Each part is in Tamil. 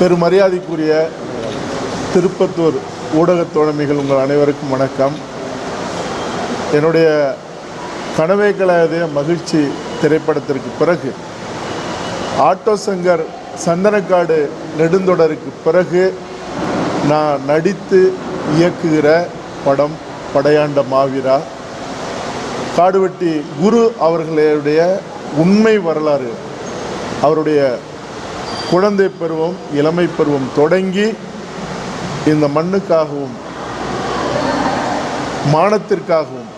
பெருமரியாதைக்குரிய திருப்பத்தூர் ஊடகத் தோழமைகள் உங்கள் அனைவருக்கும் வணக்கம். என்னுடைய கனவே கலாதய மகிழ்ச்சி திரைப்படத்திற்கு பிறகு ஆட்டோ சங்கர் சந்தனக்காடு நெடுந்தொடருக்கு பிறகு நான் நடித்து இயக்குகிற படம் படையாண்ட மாவீரா. காடுவெட்டி குரு அவர்களுடைய உண்மை வரலாறு அவருடைய குழந்தை பருவம் இளமை பருவம் தொடங்கி இந்த மண்ணுக்காகவும் மானத்திற்காகவும்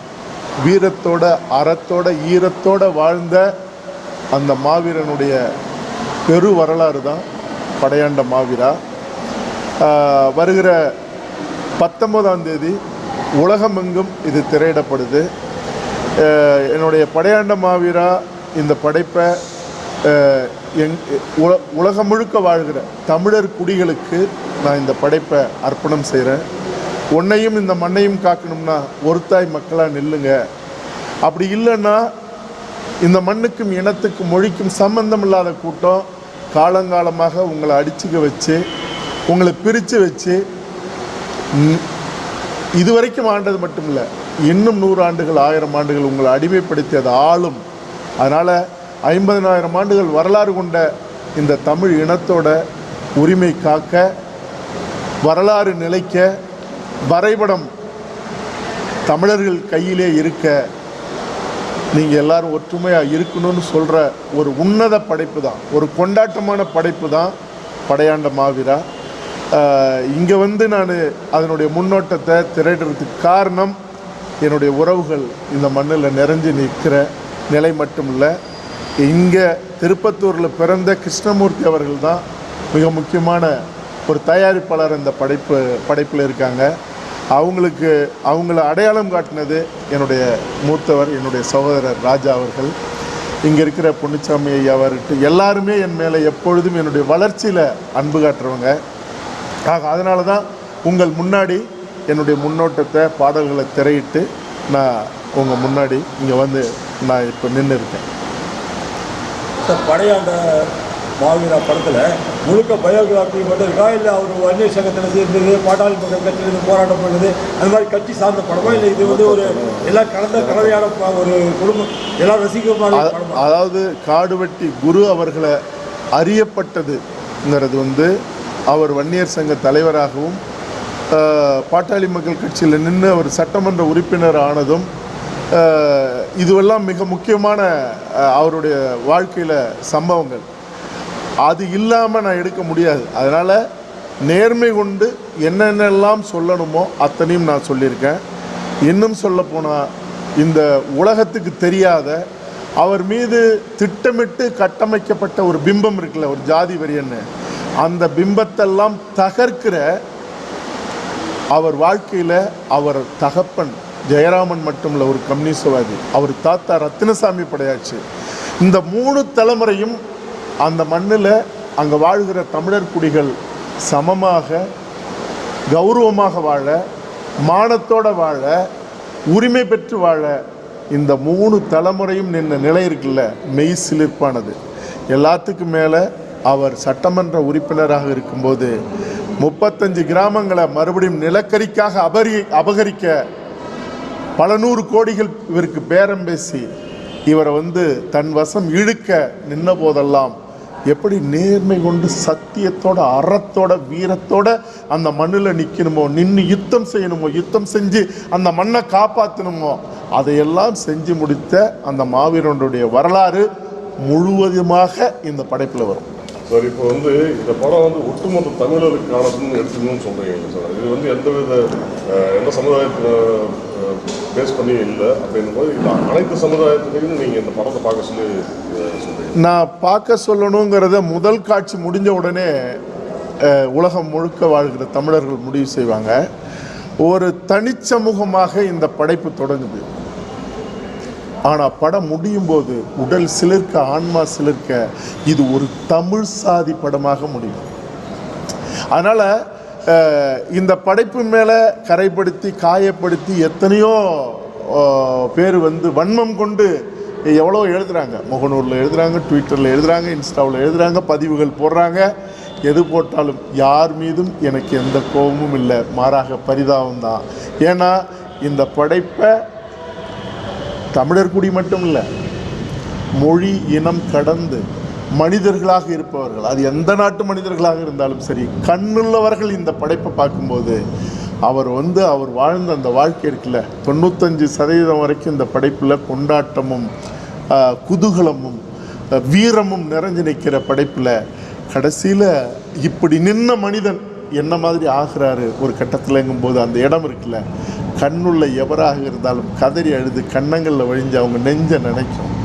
வீரத்தோட அறத்தோட ஈரத்தோட வாழ்ந்த அந்த மாவீரனுடைய பெரு வரலாறு தான் படையாண்ட மாவீரா. வருகிற பத்தொன்பதாம் தேதி உலகமெங்கும் இது திரையிடப்படுது. என்னுடைய படையாண்ட மாவீரா இந்த படைப்பை எங் உல உலகம் முழுக்க வாழ்கிற தமிழர் குடிகளுக்கு நான் இந்த படைப்பை அர்ப்பணம் செய்கிறேன் உன்னையும் இந்த மண்ணையும் காக்கணும்னா ஒருத்தாய் மக்களாக நில்லுங்க. அப்படி இல்லைன்னா இந்த மண்ணுக்கும் இனத்துக்கும் மொழிக்கும் சம்பந்தம் இல்லாத கூட்டம் காலங்காலமாக உங்களை அடிச்சுக்க வச்சு உங்களை பிரித்து வச்சு இதுவரைக்கும் ஆண்டது மட்டும் இல்லை இன்னும் நூறு ஆண்டுகள் ஆயிரம் ஆண்டுகள் உங்களை அடிமைப்படுத்தி அது ஆளும். அதனால் ஐம்பதனாயிரம் ஆண்டுகள் வரலாறு கொண்ட இந்த தமிழ் இனத்தோட உரிமை காக்க வரலாறு நிலைக்க வரைபடம் தமிழர்கள் கையிலே இருக்க நீங்கள் எல்லாரும் ஒற்றுமையாக இருக்கணும்னு சொல்கிற ஒரு உன்னத படைப்பு தான் ஒரு கொண்டாட்டமான படைப்பு தான் படையாண்ட மாவீரா. இங்கே வந்து நான் அதனுடைய முன்னோட்டத்தை திரையிடுறதுக்கு காரணம் என்னுடைய உறவுகள் இந்த மண்ணில் நிறைஞ்சு நிற்கிற நிலை மட்டும் இல்லை. இங்கே திருப்பத்தூரில் பிறந்த கிருஷ்ணமூர்த்தி அவர்கள் தான் மிக முக்கியமான ஒரு தயாரிப்பாளர் இந்த படைப்பு படைப்பில் இருக்காங்க. அவங்களுக்கு அவங்கள அடையாளம் காட்டினது என்னுடைய மூத்தவர் என்னுடைய சகோதரர் ராஜா அவர்கள். இங்கே இருக்கிற பொன்னிச்சாமி ஐயாவர்கிட்ட எல்லாருமே என் மேலே எப்பொழுதும் என்னுடைய வளர்ச்சியில் அன்பு காட்டுறவங்க. ஆக அதனால தான் உங்கள் முன்னாடி என்னுடைய முன்னோட்டத்தை பாடல்களை திரையிட்டு நான் உங்கள் முன்னாடி இங்கே வந்து நான் இப்போ நின்று இருக்கேன் சார் படையாண்ட மாவீரா படத்தில் முழுக்க பயோகிராஃபி மட்டும் இருக்கா? இல்லை அவர் வன்னிய சங்கத்தில் இருந்தது பாட்டாளி மக்கள் கட்சியிலிருந்து போராட்டம் பண்ணது அந்த மாதிரி கட்சி சார்ந்த படமா? இல்லை இது வந்து ஒரு எல்லாம் கலந்த கலவையான ஒரு குடும்பம் எல்லாம் ரசிக்கமான அதாவது காடுவெட்டி குரு அவர்களை அறியப்பட்டதுங்கிறது வந்து அவர் வன்னியர் சங்க தலைவராகவும் பாட்டாளி மக்கள் கட்சியில் நின்று அவர் சட்டமன்ற உறுப்பினர் ஆனதும் இதுவெல்லாம் மிக முக்கியமான அவருடைய வாழ்க்கையில் சம்பவங்கள். அது இல்லாமல் நான் எடுக்க முடியாது. அதனால் நேர்மை கொண்டு என்னென்னலாம் சொல்லணுமோ அத்தனையும் நான் சொல்லியிருக்கேன். இன்னும் சொல்லப்போனால் இந்த உலகத்துக்கு தெரியாத அவர் மீது திட்டமிட்டு கட்டமைக்கப்பட்ட ஒரு பிம்பம் இருக்குல்ல ஒரு ஜாதி வெறியன்னு அந்த பிம்பத்தெல்லாம் தகர்க்கிற அவர் வாழ்க்கையில் அவர் தகப்பன். ஜெயராமன் மட்டும் இல்லை ஒரு கம்யூனிஸ்டவாதி. அவர் தாத்தா ரத்தினசாமி படையாச்சு. இந்த மூணு தலைமுறையும் அந்த மண்ணில் அங்கே வாழ்கிற தமிழர் குடிகள் சமமாக கௌரவமாக வாழ மானத்தோடு வாழ உரிமை பெற்று வாழ இந்த மூணு தலைமுறையும் நின்ற நிலை இருக்குல்ல மெய் சிலிர்ப்பானது. எல்லாத்துக்கும் மேலே அவர் சட்டமன்ற உறுப்பினராக இருக்கும்போது முப்பத்தஞ்சு கிராமங்களை மறுபடியும் நிலக்கரிக்காக அபரி அபகரிக்க பல நூறு கோடிகள் இவருக்கு பேரம் பேசி இவரை வந்து தன் வசம் இழுக்க நின்ன போதெல்லாம் எப்படி நேர்மை கொண்டு சத்தியத்தோட அறத்தோட வீரத்தோட அந்த மண்ணில் நிற்கணுமோ நின்று யுத்தம் செய்யணுமோ யுத்தம் செஞ்சு அந்த மண்ணை காப்பாற்றணுமோ அதையெல்லாம் செஞ்சு முடித்த அந்த மாவீரனுடைய வரலாறு முழுவதுமாக இந்த படைப்பில் வரும். சார் இப்போ வந்து இந்த படம் வந்து ஒட்டுமொத்த தமிழருக்கானதுன்னு எடுத்துக்கணும்னு சொல்கிறீங்க சார்? இது வந்து எந்த வித எந்த சமுதாயத்தில் பேஸ் பண்ணி இல்லை. அப்படின்னும் போது அனைத்து சமுதாயத்துலையும் நீங்கள் இந்த படத்தை பார்க்க சொல்லி நான் பார்க்க சொல்லணுங்கிறத முதல் காட்சி முடிஞ்ச உடனே உலகம் முழுக்க வாழ்கிற தமிழர்கள் முடிவு செய்வாங்க. ஒரு தனிச்சமூகமாக இந்த படைப்பு தொடங்குது. ஆனால் படம் முடியும் போது உடல் சிலிர்க்க ஆன்மா சிலிர்க்க இது ஒரு தமிழ் சாதி படமாக முடியும். அதனால் இந்த படைப்பு மேலே கரைப்படுத்தி காயப்படுத்தி எத்தனையோ பேர் வந்து வன்மம் கொண்டு எவ்வளோ எழுதுகிறாங்க முகநூரில் எழுதுகிறாங்க ட்விட்டரில் எழுதுகிறாங்க இன்ஸ்டாவில் எழுதுகிறாங்க பதிவுகள் போடுறாங்க. எது போட்டாலும் யார் மீதும் எனக்கு எந்த கோபமும் இல்லை. மாறாக பரிதாபம் தான். ஏன்னா இந்த படைப்பை தமிழர் குடி மட்டும் இல்லை மொழி இனம் கடந்து மனிதர்களாக இருப்பவர்கள் அது எந்த நாட்டு மனிதர்களாக இருந்தாலும் சரி கண்ணுள்ளவர்கள் இந்த படைப்பை பார்க்கும்போது அவர் வந்து அவர் வாழ்ந்த அந்த வாழ்க்கை இருக்குல்ல தொண்ணூத்தஞ்சு சதவீதம் வரைக்கும் இந்த படைப்பில் கொண்டாட்டமும் குதூகலமும் வீரமும் நிறைஞ்சு நிற்கிற படைப்பில் கடைசியில் இப்படி நின்ன மனிதன் என்ன மாதிரி ஆகிறாரு ஒரு கட்டத்திலங்கும் போது அந்த இடம் இருக்குல்ல கண்ணுள்ள எவராக இருந்தாலும் கதறி அழுது கன்னங்களில் வழிஞ்சு அவங்க நெஞ்ச நினைக்கும்.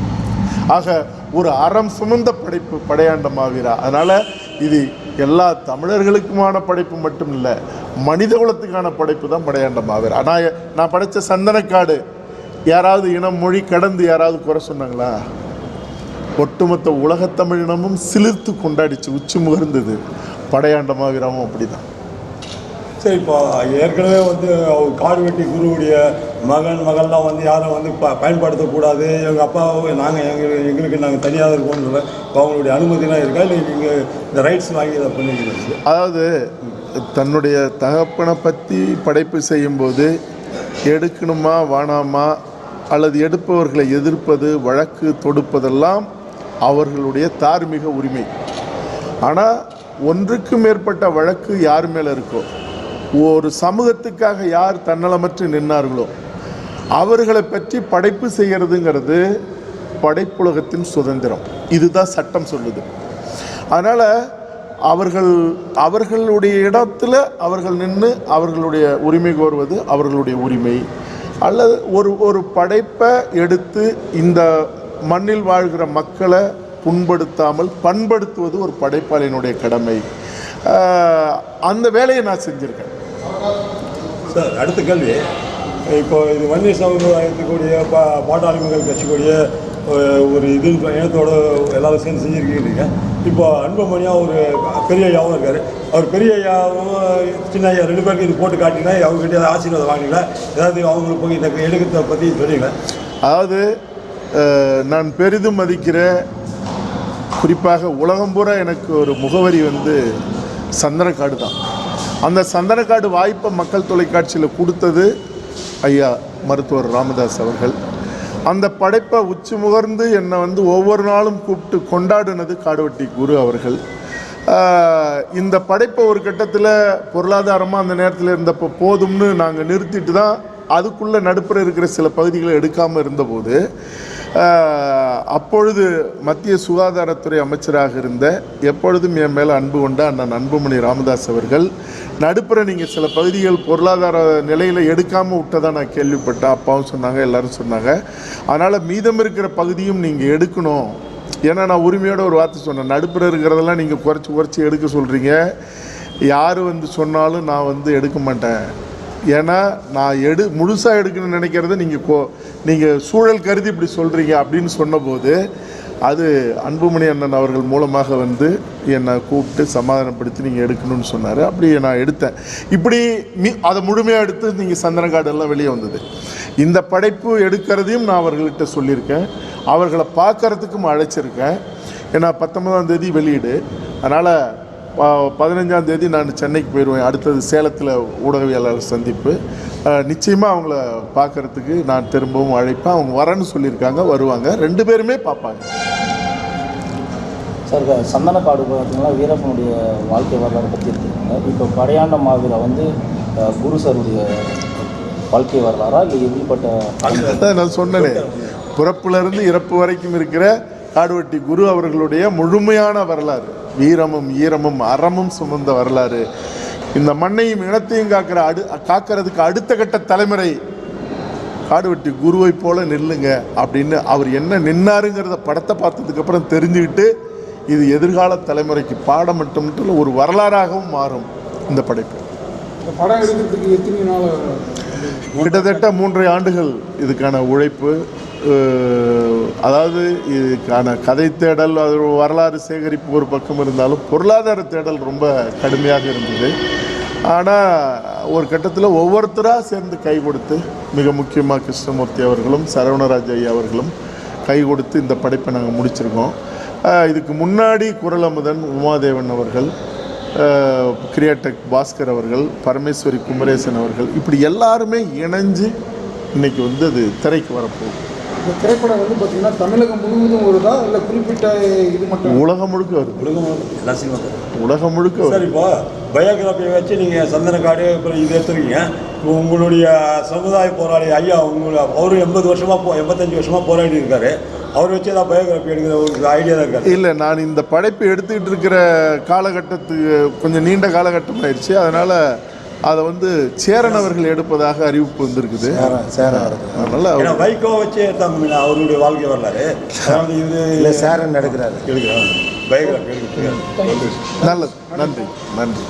ஆக ஒரு அறம் சுமந்த படைப்பு படையாண்ட மாவீரா அதனால் இது எல்லா தமிழர்களுக்குமான படைப்பு மட்டும் இல்லை மனித குலத்துக்கான படைப்பு தான் படையாண்ட மாவீரா ஆனால் நான் படைத்த சந்தனக்காடு யாராவது இனம் மொழி கடந்து யாராவது குறை சொன்னாங்களா? ஒட்டுமொத்த உலகத்தமிழினமும் சிலிர்த்து கொண்டாடிச்சு உச்சி முகர்ந்தது. படையாண்ட மாவீராவும் அப்படிதான். சரி இப்போ ஏற்கனவே வந்து காடு வெட்டி குருவுடைய மகன் மகள்லாம் வந்து யாரும் வந்து ப பயன்படுத்தக்கூடாது. எங்கள் அப்பா நாங்கள் எங்கள் எங்களுக்கு நாங்கள் தனியாக இருக்கோம்னு இப்போ அவங்களுடைய அனுமதிலாம் இருக்கா? இல்லை நீங்கள் இந்த ரைட்ஸ் வாங்கி இதை பண்ணிக்கிறீங்க அதாவது தன்னுடைய தகப்பனை பற்றி படைப்பு செய்யும்போது எடுக்கணுமா வேணாமா அல்லது எடுப்பவர்களை எதிர்ப்பது வழக்கு தொடுப்பதெல்லாம் அவர்களுடைய தார்மீக உரிமை. ஆனால் ஒன்றுக்கு மேற்பட்ட வழக்கு யார் மேலே இருக்கோ ஒரு சமூகத்துக்காக யார் தன்னலமற்று நின்னார்களோ அவர்களை பற்றி படைப்பு செய்கிறதுங்கிறது படைப்புலகத்தின் சுதந்திரம். இதுதான் சட்டம் சொல்லுது. அதனால் அவர்கள் அவர்களுடைய இடத்துல அவர்கள் நின்று அவர்களுடைய உரிமை கோருவது அவர்களுடைய உரிமை. அல்லது ஒரு ஒரு படைப்பை எடுத்து இந்த மண்ணில் வாழ்கிற மக்களை புண்படுத்தாமல் பண்படுத்துவது ஒரு படைப்பாளினுடைய கடமை. அந்த வேலையை நான் செஞ்சுருக்கேன். சார் அடுத்த கேள்வி. இப்போ இது வன்னிய சமுதாயத்துக்குரிய பா பாட்டாளி மக்கள் கட்சிக்குரிய ஒரு இது இனத்தோட எல்லாரும் சேர்ந்து செஞ்சுருக்கீங்க இப்போ அன்புமணியா ஒரு பெரிய ஐயாவும் இருக்கார். அவர் பெரிய ஐயாவும் சின்ன ஐயா ரெண்டு பேருக்கு இது போட்டு காட்டினா அவங்ககிட்ட ஏதாவது ஆசீர்வாதம் வாங்கிங்களா ஏதாவது அவங்களுக்கு போய் இந்த எடுக்கிறத பற்றி சொன்னீங்களா அதாவது நான் பெரிதும் மதிக்கிற குறிப்பாக உலகம் பூரா எனக்கு ஒரு முகவரி வந்து சந்தனக்காடு தான். அந்த சந்தனக்காடு வாய்ப்பை மக்கள் தொலைக்காட்சியில் கொடுத்தது ஐயா மருத்துவர் ராமதாஸ் அவர்கள். அந்த படைப்பை உச்சி முகர்ந்து என்னை வந்து ஒவ்வொரு நாளும் கூப்பிட்டு கொண்டாடினது காடுவட்டி குரு அவர்கள். இந்த படைப்பை ஒரு கட்டத்தில் பொருளாதாரமாக அந்த நேரத்தில் இருந்தப்போ போதும்னு நாங்கள் நிறுத்திட்டு தான் அதுக்குள்ளே நடுப்புற இருக்கிற சில பகுதிகளை எடுக்காமல் இருந்தபோது அப்பொழுது மத்திய சுகாதாரத்துறை அமைச்சராக இருந்த எப்பொழுதும் என் மேலே அன்பு கொண்ட அண்ணன் அன்புமணி ராமதாஸ் அவர்கள் நடுப்புற நீங்கள் சில பகுதிகள் பொருளாதார நிலையில் எடுக்காமல் விட்டதா நான் கேள்விப்பட்டேன். அப்பாவும் சொன்னாங்க எல்லாரும் சொன்னாங்க. அதனால் மீதம் இருக்கிற பகுதியும் நீங்கள் எடுக்கணும். ஏன்னா நான் உரிமையோட ஒரு வார்த்தை சொன்னேன். நடுப்புற இருக்கிறதெல்லாம் நீங்கள் குறைச்சி குறைச்சி எடுக்க சொல்கிறீங்க யார் வந்து சொன்னாலும் நான் வந்து எடுக்க மாட்டேன். ஏன்னா நான் எடு முழுசாக எடுக்கணும்னு நினைக்கிறத நீங்கள் கோ நீங்கள் சூழல் கருதி இப்படி சொல்கிறீங்க அப்படின்னு சொன்னபோது அது அன்புமணி அண்ணன் அவர்கள் மூலமாக வந்து என்னை கூப்பிட்டு சமாதானப்படுத்தி நீங்கள் எடுக்கணும்னு சொன்னார். அப்படி நான் எடுத்தேன். இப்படி மீ அதை முழுமையாக எடுத்து நீங்கள் சந்தனக்காடு எல்லாம் வெளியே வந்தது. இந்த படைப்பு எடுக்கிறதையும் நான் அவர்கள்ட்ட சொல்லியிருக்கேன். அவர்களை பார்க்கறதுக்கும் அழைச்சிருக்கேன். ஏன்னா பத்தொன்பதாம் தேதி வெளியீடு. அதனால் பதினஞ்சாம் தேதி நான் சென்னைக்கு போயிடுவேன். அடுத்தது சேலத்தில் ஊடகவியலாளர் சந்திப்பு. நிச்சயமாக அவங்கள பார்க்கறதுக்கு நான் திரும்பவும் அழைப்பேன். அவங்க வரேன்னு சொல்லியிருக்காங்க வருவாங்க. ரெண்டு பேருமே பார்ப்பாங்க. சார் சந்தனக்காடு பார்த்தீங்கன்னா வீரப்பனுடைய வாழ்க்கை வரலாறு பற்றி இருக்குங்க இப்போ படையாண்ட மாவீரா வந்து குரு சாருடைய வாழ்க்கை வரலாறா? இல்லை எப்படிப்பட்ட நான் சொன்னேனே. பிறப்பிலிருந்து இறப்பு வரைக்கும் இருக்கிற காடுவெட்டி குரு அவர்களுடைய முழுமையான வரலாறு. வீரமும் ஈரமும் அறமும் சுமந்த வரலாறு. இந்த மண்ணையும் இனத்தையும் காக்கிற அடு காக்கிறதுக்கு அடுத்த கட்ட தலைமுறை காடுவெட்டி குருவை போல நில்லுங்க அப்படின்னு அவர் என்ன நின்னாருங்கிறத படத்தை பார்த்ததுக்கப்புறம் தெரிஞ்சுக்கிட்டு இது எதிர்கால தலைமுறைக்கு பாடம் மட்டும் இல்ல, ஒரு வரலாறாகவும் மாறும் இந்த படைப்பு. இந்த படம் எடுக்கிறதுக்கு எத்தனை நாள் கிட்டத்தட்ட மூன்றரை ஆண்டுகள் இதுக்கான உழைப்பு. அதாவது இதுக்கான கதை தேடல் அது வரலாறு சேகரிப்பு ஒரு பக்கம் இருந்தாலும் பொருளாதார தேடல் ரொம்ப கடுமையாக இருந்தது. ஆனால் ஒரு கட்டத்தில் ஒவ்வொருத்தராக சேர்ந்து கை கொடுத்து மிக முக்கியமாக கிருஷ்ணமூர்த்தி அவர்களும் சரவணராஜ் ஐயா அவர்களும் கை கொடுத்து இந்த படைப்பை நாங்கள் முடிச்சிருக்கோம். இதுக்கு முன்னாடி குரலமுதன் உமாதேவன் அவர்கள் கிரியாடெக் பாஸ்கர் அவர்கள் பரமேஸ்வரி குமரேசன் அவர்கள் இப்படி எல்லாருமே இணைஞ்சு இன்னைக்கு வந்து அது திரைக்கு வரப்போகுது. இந்த திரைப்படம் வந்து பார்த்தீங்கன்னா தமிழகம் முழுவதும் வருதா? இல்லை குறிப்பிட்ட இது மட்டும்? உலகம் முழுக்க வருது. எல்லா சினிமா உலகம் முழுக்க சார் இப்போ பயோகிராஃபியை வச்சு நீங்கள் சந்தனக்காடு அப்புறம் இது எடுத்துருக்கீங்க. இப்போ உங்களுடைய சமுதாய போராளி ஐயா உங்களை அவரும் எண்பது வருஷமாக போ எண்பத்தஞ்சு வருஷமாக போராடி இருக்காரு. அவர் வச்சு ஏதாவது பயோகிராஃபி எடுக்கிற ஒரு ஐடியா தான் இருக்காரு. இல்லை நான் இந்த படைப்பு எடுத்துக்கிட்டு இருக்கிற காலகட்டத்துக்கு கொஞ்சம் நீண்ட காலகட்டம் ஆயிடுச்சு அதனால் அதை வந்து சேரன் அவர்கள் எடுப்பதாக அறிவிப்பு வந்திருக்குது. அதனால் வைகோ வச்சு எடுத்தாங்க அவருடைய வாழ்க்கை வரலாறு. இது இல்லை சேரன் எடுக்கிறாரு. எடுக்கிறாங்க நல்லது நன்றி நன்றி.